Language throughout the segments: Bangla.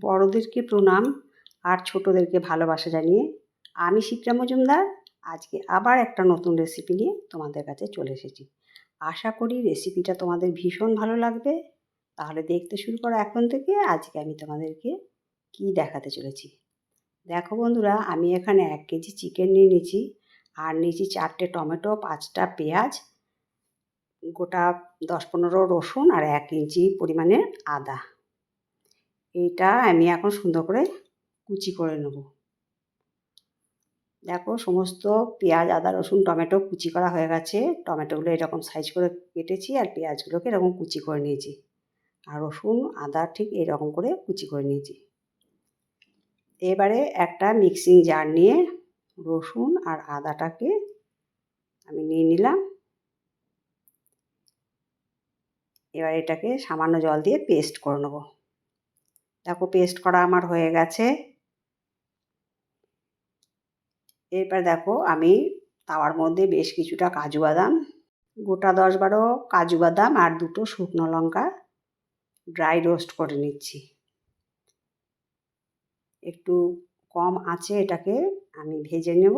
বড়োদেরকে প্রণাম আর ছোটোদেরকে ভালোবাসা জানিয়ে আমি শিপ্রা মজুমদার। আজকে আবার একটা নতুন রেসিপি নিয়ে তোমাদের কাছে চলে এসেছি। আশা করি রেসিপিটা তোমাদের ভীষণ ভালো লাগবে। তাহলে দেখতে শুরু করো এখন থেকে। আজকে আমি তোমাদেরকে কি দেখাতে চলেছি। দেখো বন্ধুরা, আমি এখানে এক কেজি চিকেন নিয়ে নিয়েছি। আর নিয়েছি চারটে টমেটো, পাঁচটা পেঁয়াজ, গোটা দশ পনেরো রসুন আর এক ইঞ্চি পরিমাণে আদা। এইটা আমি এখন সুন্দর করে কুচি করে নেব। দেখো সমস্ত পেঁয়াজ, আদা, রসুন, টমেটো কুচি করা হয়ে গেছে। টমেটোগুলো এরকম সাইজ করে কেটেছি আর পেঁয়াজগুলোকে এরকম কুচি করে নিয়েছি। আর রসুন, আদা ঠিক এরকম করে কুচি করে নিয়েছি। এবারে একটা মিক্সিং জার নিয়ে রসুন আর আদাটাকে আমি নিয়ে নিলাম। এবার এটাকে সামান্য জল দিয়ে পেস্ট করে নেব। দেখো পেস্ট করা আমার হয়ে গেছে। এরপর দেখো আমি তাওয়ার মধ্যে বেশ কিছুটা কাজু বাদাম, গোটা দশ বারো কাজু বাদাম আর দুটো শুকনো লঙ্কা ড্রাই রোস্ট করে নিচ্ছি। একটু কম আছে এটাকে, আমি ভেজে নেব।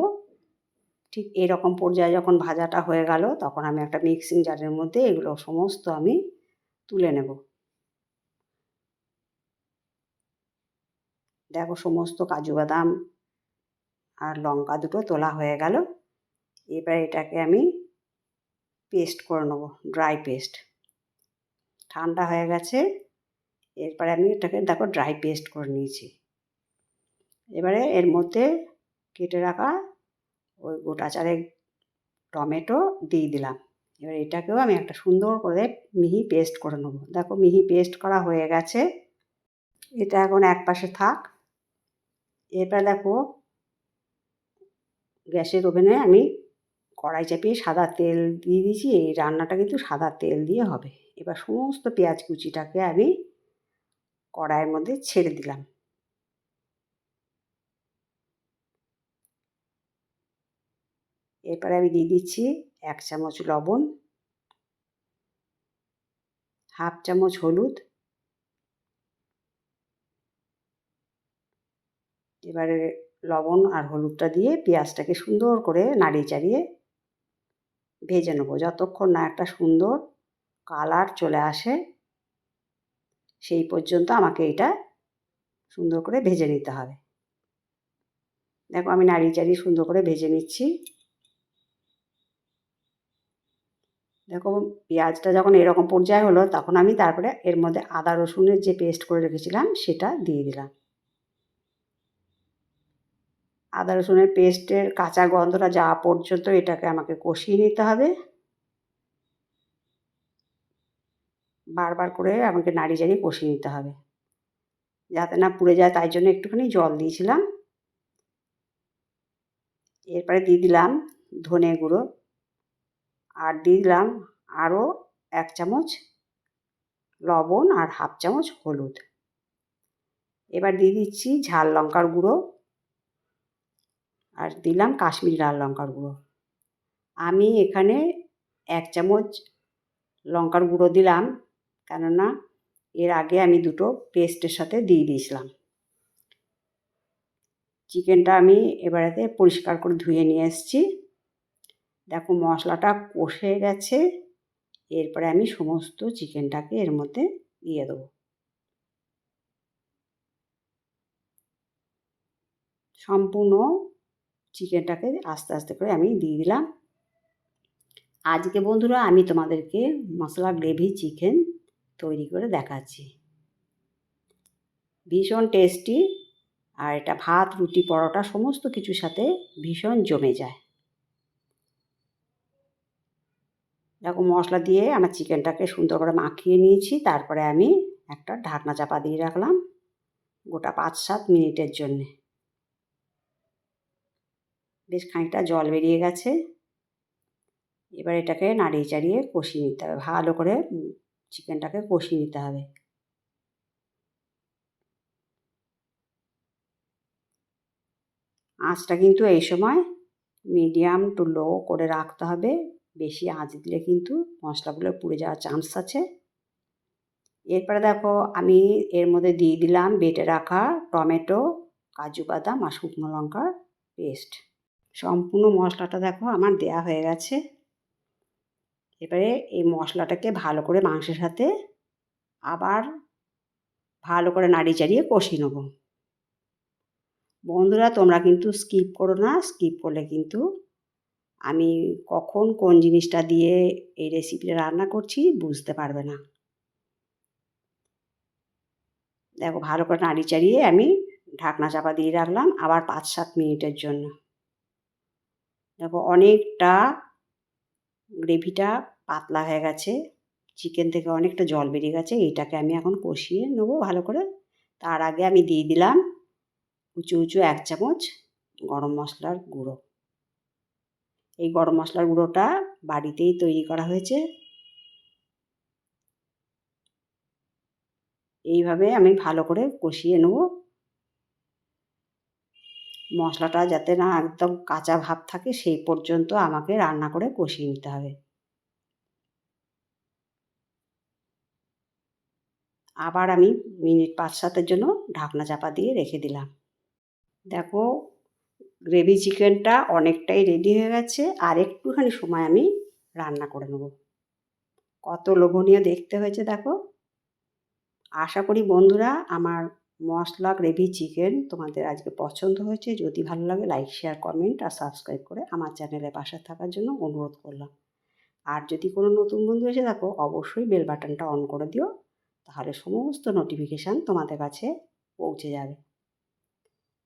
ঠিক এরকম পর্যায়ে যখন ভাজাটা হয়ে গেল, তখন আমি একটা মিক্সিং জারের মধ্যে এগুলো সমস্ত আমি তুলে নেব। দেখো সমস্ত কাজু বাদাম আর লঙ্কা দুটো তোলা হয়ে গেল। এবার এটাকে আমি পেস্ট করে নেব ড্রাই পেস্ট ঠান্ডা হয়ে গেছে, এরপরে আমি এটাকে দেখো ড্রাই পেস্ট করে নিয়েছি। এবারে এর মধ্যে কেটে রাখা ওই গোটা চারেক টমেটো দিয়ে দিলাম। এবার এটাকেও আমি একটা সুন্দর করে মিহি পেস্ট করে নেব। দেখো মিহি পেস্ট করা হয়ে গেছে। এটা এখন এক পাশে থাক। এরপর দেখো, গ্যাসের ওভেনে আমি কড়াই চাপিয়ে সাদা তেল দিয়ে দিয়েছি, এই রান্নাটা কিন্তু সাদা তেল দিয়ে হবে। এবার সমস্ত পেঁয়াজ কুচিটাকে আমি কড়াইয়ের মধ্যে ছেড়ে দিলাম। এরপরে আমি দিয়ে দিচ্ছি এক চামচ লবণ, হাফ চামচ হলুদ এবারে লবণ আর হলুদটা দিয়ে পেঁয়াজটাকে সুন্দর করে নাড়িয়ে চাড়িয়ে ভেজে নেব। যতক্ষণ না একটা সুন্দর কালার চলে আসে, সেই পর্যন্ত আমাকে এটা সুন্দর করে ভেজে নিতে হবে। দেখো আমি নাড়িয়ে চাড়িয়ে সুন্দর করে ভেজে নিচ্ছি। দেখো পেঁয়াজটা যখন এরকম পর্যায়ে হলো, তখন আমি তারপরে এর মধ্যে আদা রসুনের যে পেস্ট করে রেখেছিলাম, সেটা দিয়ে দিলাম। আদা রসুনের পেস্টের কাঁচা গন্ধটা যাওয়া পর্যন্ত এটাকে আমাকে কষিয়ে নিতে হবে। বারবার করে আমাকে নাড়ি জাড়িয়ে কষিয়ে নিতে হবে। যাতে না পুড়ে যায় তাই জন্য একটুখানি জল দিয়েছিলাম। এরপরে দিয়ে দিলাম ধনে গুঁড়ো আর দিয়ে দিলাম আরও এক চামচ লবণ আর হাফ চামচ হলুদ। এবার দিয়ে দিচ্ছি ঝাল লঙ্কার গুঁড়ো। আর দিলাম কাশ্মীরি লাল লঙ্কার গুঁড়ো। আমি এখানে এক চামচ লঙ্কার গুঁড়ো দিলাম, কেননা এর আগে আমি দুটো পেস্টের সাথে দিয়ে দিয়েছিলাম। চিকেনটা আমি এবারেতে পরিষ্কার করে ধুয়ে নিয়ে এসেছি। দেখো মশলাটা কষে গেছে, এরপরে আমি সমস্ত চিকেনটাকে এর মধ্যে দিয়ে দেবো। সম্পূর্ণ চিকেনটাকে আস্তে আস্তে করে আমি দিয়ে দিলাম। আজকে বন্ধুরা আমি তোমাদেরকে মশলা গ্রেভি চিকেন তৈরি করে দেখাচ্ছি। ভীষণ টেস্টি আর এটা ভাত, রুটি, পরোটা সমস্ত কিছুর সাথে ভীষণ জমে যায়। দেখো মশলা দিয়ে আমার চিকেনটাকে সুন্দর করে মাখিয়ে নিয়েছি, তারপরে আমি একটা ঢাকনা চাপা দিয়ে রাখলাম গোটা পাঁচ সাত মিনিটের জন্যে। বেশ খানিকটা জল বেরিয়ে গেছে। এবার এটাকে নাড়িয়ে চাড়িয়ে কষিয়ে নিতে হবে। ভালো করে চিকেনটাকে কষিয়ে নিতে হবে। আঁচটা কিন্তু এই সময় মিডিয়াম টু লো করে রাখতে হবে। বেশি আঁচ দিলে কিন্তু মশলাগুলো পুড়ে যাওয়ার চান্স আছে। এরপরে দেখো, আমি এর মধ্যে দিয়ে দিলাম বেটে রাখা টমেটো, কাজু বাদাম আর শুকনো লঙ্কার পেস্ট। সম্পূর্ণ মশলাটা দেখো আমার দেয়া হয়ে গেছে। এবারে এই মশলাটাকে ভালো করে মাংসের সাথে আবার ভালো করে নাড়ি চাড়িয়ে কষিয়ে নেব। বন্ধুরা, তোমরা কিন্তু স্কিপ করো না, স্কিপ করলে কিন্তু আমি কখন কোন জিনিসটা দিয়ে এই রেসিপিটা রান্না করছি বুঝতে পারবে না। দেখো, ভালো করে নাড়ি চাড়িয়ে আমি ঢাকনা চাপা দিয়ে রাখলাম আবার পাঁচ সাত মিনিটের জন্য। দেখো, অনেকটা গ্রেভিটা পাতলা হয়ে গেছে। চিকেন থেকে অনেকটা জল বেরিয়ে গেছে। এইটাকে আমি এখন কষিয়ে নেব ভালো করে। তার আগে আমি দিয়ে দিলাম উঁচু উঁচু এক চামচ গরম মশলার গুঁড়ো। এই গরম মশলার গুঁড়োটা বাড়িতেই তৈরি করা হয়েছে। এইভাবে আমি ভালো করে কষিয়ে নেব। মশলাটা যাতে না একদম কাঁচা ভাব থাকে, সেই পর্যন্ত আমাকে রান্না করে কষিয়ে নিতে হবে। আবার আমি মিনিট পাঁচ সাতের জন্য ঢাকনা চাপা দিয়ে রেখে দিলাম। দেখো, গ্রেভি চিকেনটা অনেকটাই রেডি হয়ে গেছে, আর একটুখানি সময় আমি রান্না করে নেব। কত লোভনীয় দেখতে হয়েছে, দেখো। আশা করি বন্ধুরা, আমার মশলা গ্রেভি চিকেন তোমাদের আজকে পছন্দ হয়েছে, যদি ভালো লাগে লাইক শেয়ার কমেন্ট আর সাবস্ক্রাইব করে আমার চ্যানেলে পাশে থাকার জন্য অনুরোধ করলাম। আর যদি কোনো নতুন বন্ধু এসে থাকো, অবশ্যই বেল বাটনটা অন করে দিও, তাহলে সমস্ত নোটিফিকেশান তোমাদের কাছে পৌঁছে যাবে।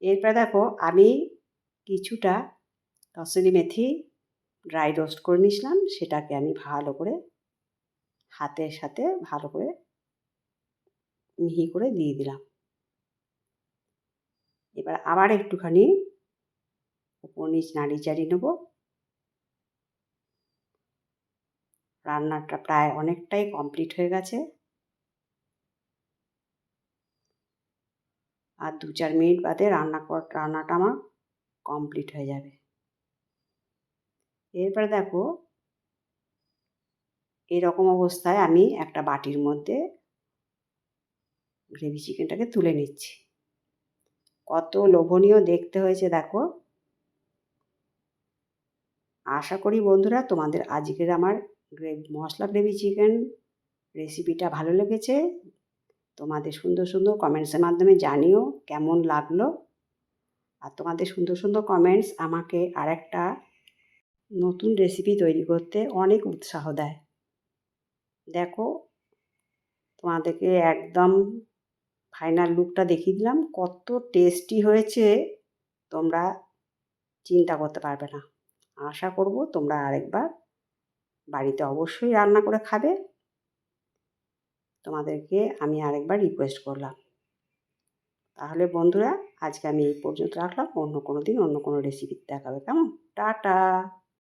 এরপরে দেখো, আমি কিছুটা কসুরি মেথি ড্রাই রোস্ট করে নিয়েছিলাম, সেটাকে আমি ভালো করে হাতের সাথে ভালো করে মিহি করে দিয়ে দিলাম। এবার আবার একটুখানি উপর নিচ নাড়ি চাড়ি নেব। রান্নাটা প্রায় অনেকটাই কমপ্লিট হয়ে গেছে। আর দু চার মিনিট বাদে রান্না রান্নাটা আমার কমপ্লিট হয়ে যাবে। এরপরে দেখো, এরকম অবস্থায় আমি একটা বাটির মধ্যে গ্রেভি চিকেনটাকে তুলে নিচ্ছি। কত লোভনীয় দেখতে হয়েছে, দেখো। আশা করি বন্ধুরা তোমাদের আজকের আমার গ্রেভি, মশলা গ্রেভি চিকেন রেসিপিটা ভালো লেগেছে। তোমাদের সুন্দর সুন্দর কমেন্টসের মাধ্যমে জানিও কেমন লাগল। আর তোমাদের সুন্দর সুন্দর কমেন্টস আমাকে আরেকটা নতুন রেসিপি তৈরি করতে অনেক উৎসাহ দেয়। দেখো, তোমাদেরকে একদম ফাইনাল লুকটা দেখিয়ে দিলাম। কত টেস্টি হয়েছে, তোমরা চিন্তা করতে পারবে না। আশা করব তোমরা আরেকবার বাড়িতে অবশ্যই রান্না করে খাবে। তোমাদেরকে আমি আরেকবার রিকোয়েস্ট করলাম। তাহলে বন্ধুরা, আজকে আমি এই পর্যন্ত রাখলাম। অন্য কোনো দিন অন্য কোনো রেসিপি দেখাবে। কেমন? টাটা!